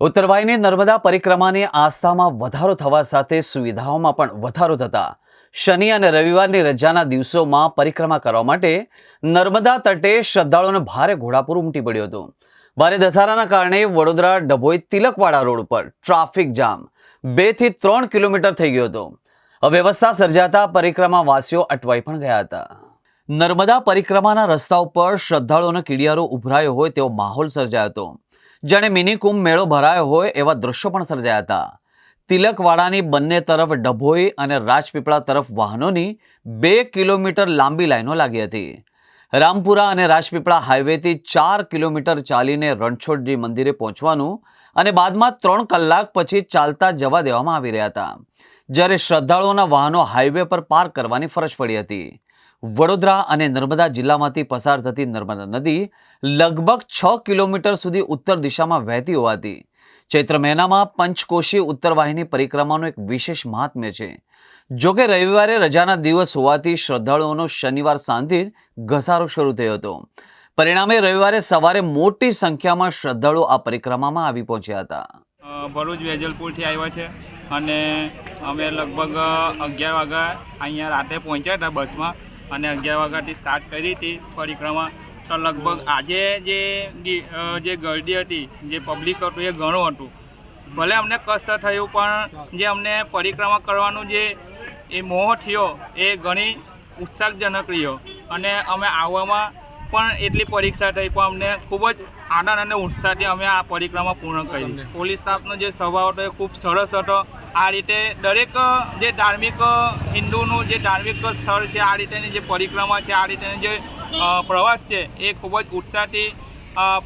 ઉત્તરવાહિની નર્મદા પરિક્રમાની આસ્થામાં વધારો થવા સાથે સુવિધાઓમાં પણ વધારો થતા શનિ અને રવિવારની રજાના દિવસોમાં પરિક્રમા કરવા માટે નર્મદા તટે શ્રદ્ધાળુઓને ભારે ઘોડાપૂર ઉમટી પડ્યું હતું. ભારે દસારાના કારણે વડોદરા ડભોઈ તિલકવાડા રોડ પર ટ્રાફિક જામ બેથી ત્રણ કિલોમીટર થઈ ગયો હતો. અવ્યવસ્થા સર્જાતા પરિક્રમાવાસીઓ અટવાઈ પણ ગયા હતા. નર્મદા પરિક્રમાના રસ્તા ઉપર શ્રદ્ધાળુઓનો કીડિયારો ઉભરાયો હોય તેવો માહોલ સર્જાયો હતો. જાણે મિની કુંભ મેળો ભરાયો હોય એવા દ્રશ્યો પણ સર્જાયા હતા. તિલકવાડાની બંને તરફ ડભોઈ અને રાજપીપળા તરફ વાહનોની બે કિલોમીટર લાંબી લાઈનો લાગી હતી. રામપુરા અને રાજપીપળા હાઈવેથી ચાર કિલોમીટર ચાલીને રણછોડજી મંદિરે પહોંચવાનું અને બાદમાં ત્રણ કલાક પછી ચાલતા જવા દેવામાં આવી રહ્યા હતા. જ્યારે શ્રદ્ધાળુઓના વાહનો હાઈવે પર પાર્ક કરવાની ફરજ પડી હતી. વડોદરા અને નર્મદા જિલ્લામાંથી પસાર થતી નર્મદા નદી લગભગ છ કિલોમીટર સુધી ઉત્તર દિશામાં વહેતી હોવાથી ચૈત્ર મહિનામાં પંચકોશી ઉત્તરવાહિની પરિક્રમાનું એક વિશેષ મહાત્મ્ય છે. જોકે રવિવારે રજાના દિવસ હોવાથી શ્રદ્ધાળુઓનો શનિવાર સાંજથી ઘસારો શરૂ થયો હતો. પરિણામે રવિવારે સવારે મોટી સંખ્યામાં શ્રદ્ધાળુઓ આ પરિક્રમામાં આવી પહોંચ્યા હતા. ભરૂચ વેજલપુરથી આવ્યા છે અને અમે લગભગ અગિયાર વાગ્યા અહીંયા રાતે પહોંચ્યા હતા બસમાં. અને અગિયાર વાગ્યાથી સ્ટાર્ટ કરી હતી પરિક્રમા. તો લગભગ આજે જે જે ગરદી હતી જે પબ્લિક હતું એ ઘણું હતું. ભલે અમને કષ્ટ થયું પણ જે અમને પરિક્રમા કરવાનું જે એ મોહ થયો એ ઘણી ઉત્સાહજનક રહ્યો. અને અમે આવવામાં પણ એટલી પરીક્ષા થઈ પણ અમને ખૂબ જ આનંદ અને ઉત્સાહથી અમે આ પરિક્રમા પૂર્ણ કરી. પોલીસ સ્ટાફનો જે સ્વભાવ હતો એ ખૂબ સરસ હતો. આ રીતે દરેક જે ધાર્મિક હિન્દુનું જે ધાર્મિક સ્થળ છે, આ રીતેની જે પરિક્રમા છે, આ રીતેની જે પ્રવાસ છે, એ ખૂબ જ ઉત્સાહથી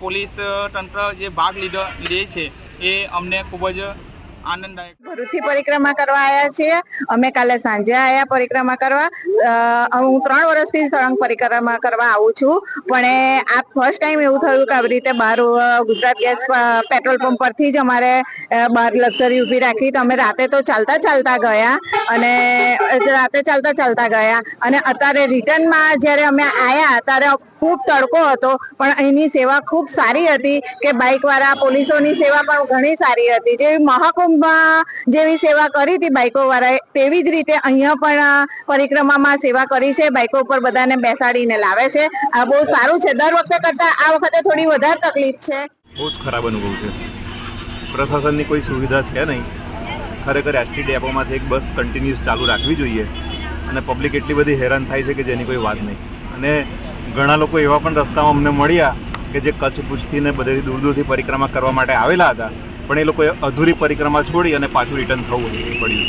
પોલીસ તંત્ર જે ભાગ લીધો લે છે, એ અમને ખૂબ જ આનંદદાયક. ભરૂચથી પરિક્રમા કરવા આવ્યા છીએ. અમે કાલે સાંજે આવ્યા પરિક્રમા કરવા. હું ત્રણ વર્ષથી સળંગ પરિક્રમા કરવા આવું છું. પણ આ ફર્સ્ટ ટાઈમ એવું થયું કે આવી રીતે બહાર ગુજરાત ગેસ પેટ્રોલ પંપ પરથી જ અમારે બહાર લક્ઝરી ઊભી રાખી. તો અમે રાતે તો ચાલતા ચાલતા ગયા અને રાતે ચાલતા ચાલતા ગયા. અને અત્યારે રિટર્નમાં જ્યારે અમે આવ્યા ત્યારે ખૂબ તડકો હતો, પણ અહીંની સેવા ખૂબ સારી હતી કે બાઇક વાળા પોલીસોની સેવા પણ ઘણી સારી હતી. જેવી મહાકુંભમાં જેવી સેવા કરી હતી બાઇકો વાળાએ તેવી જ રીતે અહીંયા પણ પરિક્રમામાં સેવા કરી છે. બાઇકો ઉપર બધાને બેસાડીને લાવે છે. આ બહુ સારું છે. દર વખતે કરતા આ વખતે થોડી વધારે તકલીફ છે. બહુ જ ખરાબ અનુભવ છે. પ્રશાસનની કોઈ સુવિધા છે નહીં. ખરેખર એસટી ડેપોમાંથી એક બસ કન્ટિન્યુઅસ ચાલુ રાખવી જોઈએ. અને પબ્લિક એટલી બધી હેરાન થાય છે કે જેની કોઈ વાત નહીં. અને ઘણા લોકો એવા પણ રસ્તામાં અમને મળ્યા કે જે કચ્છ ભુજથીને બધેથી દૂર દૂરથી પરિક્રમા કરવા માટે આવેલા હતા. પણ એ લોકોએ અધૂરી પરિક્રમા છોડી અને પાછું રિટર્ન થવું પડ્યું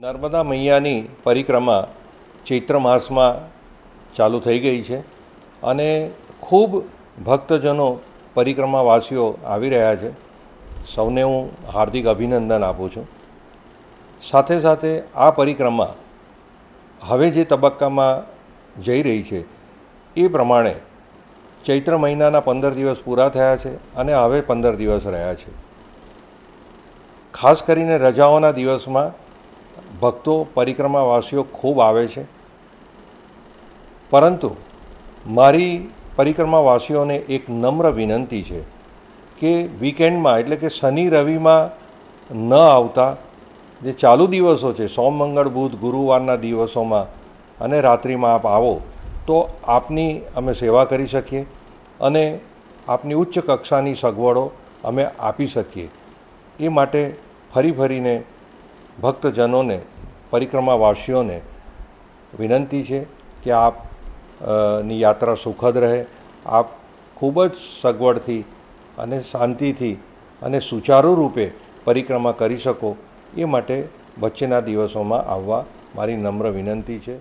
નર્મદા મૈયાની પરિક્રમા ચૈત્ર માસમાં ચાલુ થઈ ગઈ છે અને ખૂબ ભક્તજનો પરિક્રમાવાસીઓ આવી રહ્યા છે. સૌને હું હાર્દિક અભિનંદન આપું છું. સાથે સાથે આ પરિક્રમા હવે જે તબક્કામાં જઈ રહી છે એ પ્રમાણે ચૈત્ર મહિનાના પંદર દિવસ પૂરા થયા છે અને હવે પંદર દિવસ રહ્યા છે. ખાસ કરીને રજાઓના દિવસમાં ભક્તો, પરિક્રમાવાસીઓ ખૂબ આવે છે. પરંતુ મારી પરિક્રમાવાસીઓને એક નમ્ર વિનંતી છે કે વીકેન્ડમાં, એટલે કે શનિ રવિમાં ન આવતા, જે ચાલુ દિવસો છે, સોમ, મંગળ, બુધ, ગુરુવારના દિવસોમાં અને રાત્રિમાં આપ આવો તો આપની અમે સેવા કરી શકીએ અને આપની ઉચ્ચ કક્ષાની સગવડો અમે આપી શકીએ. એ માટે ફરી ફરીને ભક્તજનોને, પરિક્રમાવાસીઓને વિનંતી છે કે આપની યાત્રા સુખદ રહે, આપ ખૂબ જ સગવડથી અને શાંતિથી અને સુચારુ રૂપે પરિક્રમા કરી શકો. એ માટે વચ્ચેના દિવસોમાં આવવા મારી નમ્ર વિનંતી છે.